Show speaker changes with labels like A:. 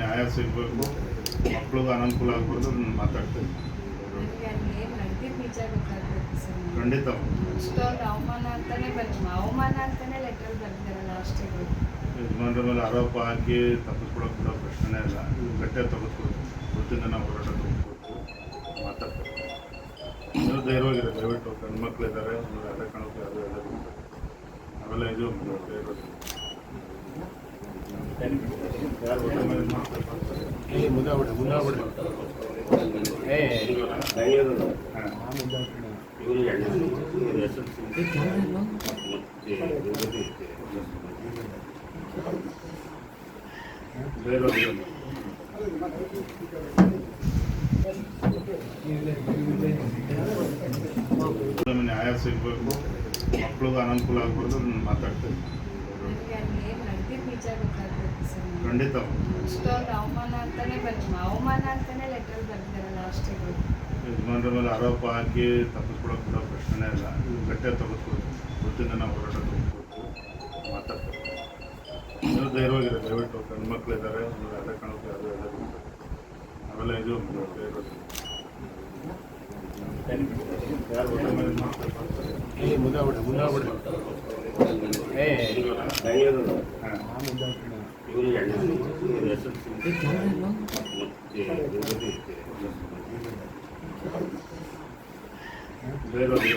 A: ನ್ಯಾಯ ಸಿಗಬೇಕು. ಮಕ್ಳಿಗೆ ಅನನುಕೂಲ ಆಗ್ಬೋದು ನಾನು ಮಾತಾಡ್ತೀನಿ. ಖಂಡಿತ. ಯಜಮಾನ್ರ ಮೇಲೆ ಆರೋಪ ಹಾಕಿ ತಪ್ಪಿಸ್ಕೊಡೋಕೆ ಕೂಡ ಪ್ರಶ್ನೆ ಇಲ್ಲ. ಗಟ್ಟೆ ತೆಗೆದುಕೊಡ್ತೀವಿ ವೃತ್ತಿಯಿಂದ ನಾವು ಹೋರಾಟ ತೆಗೆದುಕೊಡ್ತೀವಿ ಮಾತಾಡ್ತೇವೆ. ನೀವು ಧೈರ್ಯವಾಗಿರೋ ದಯವಿಟ್ಟು. ಗಂಡು ಮಕ್ಕಳಿದ್ದಾರೆ ನೀವು ಅದೇ ಕಾಣೋಕೆ ಅದು ಎಲ್ಲ ಅವೆಲ್ಲ ಇದು ಧೈರ್ಯವಾಗಿ ನ್ಯಾಯ ಸಿಗಬೇಕು ಮಕ್ಳಿಗೆ ಅನನುಕೂಲ ಆಗ್ಬಾರ್ದು ಮಾತಾಡ್ತೀನಿ
B: ನನಗೆ ಅಲ್ಲಿ ಏನು ನಡೆದಿದ್ದು ನಿಜ ಗೊತ್ತಾಗ್ಬೇಕು ಸರ್
A: ಖಂಡಿತ.
B: ಇಷ್ಟೊಂದು ಅವಮಾನ ಅಂತಾನೆ ಬಂದು ಅವಮಾನ ಅಂತಾನೆ ಲೆಟರ್ ಬರ್ದಿರಲ್ಲ ಅಷ್ಟೇ
A: ಯಜಮಾನ್ರ ಮೇಲೆ ಆರೋಪ ಹಾಕಿ ತಪ್ಪಿಸ್ಕೊಡೋಕೆ ಕೂಡ ಪ್ರಶ್ನೆ ಇಲ್ಲ. ಗಟ್ಟೆ ತೆಗೆದುಕೊಡ್ತೀವಿ ವೃತ್ತಿಯಿಂದ ನಾವು ಹೋರಾಟ ತೆಗೆದುಕೊಡ್ತೀವಿ ಮಾತಾಡ್ತೀವಿ. ನೀವು ಧೈರ್ಯವಾಗಿರೋ. ದಯವಿಟ್ಟು ಗಂಡು ಮಕ್ಕಳಿದ್ದಾರೆ ನೀವು ಅದೇ ಕಾಣೋಕೆ ಅದು ಎಲ್ಲ ಅವೆಲ್ಲ ಇದು ಧೈರ್ಯವಾಗಿ ಯಾರು
C: ಮುಂದೆ
D: ಬೆಂಗಳೂರು ಇವರು
A: ಬೇರೆ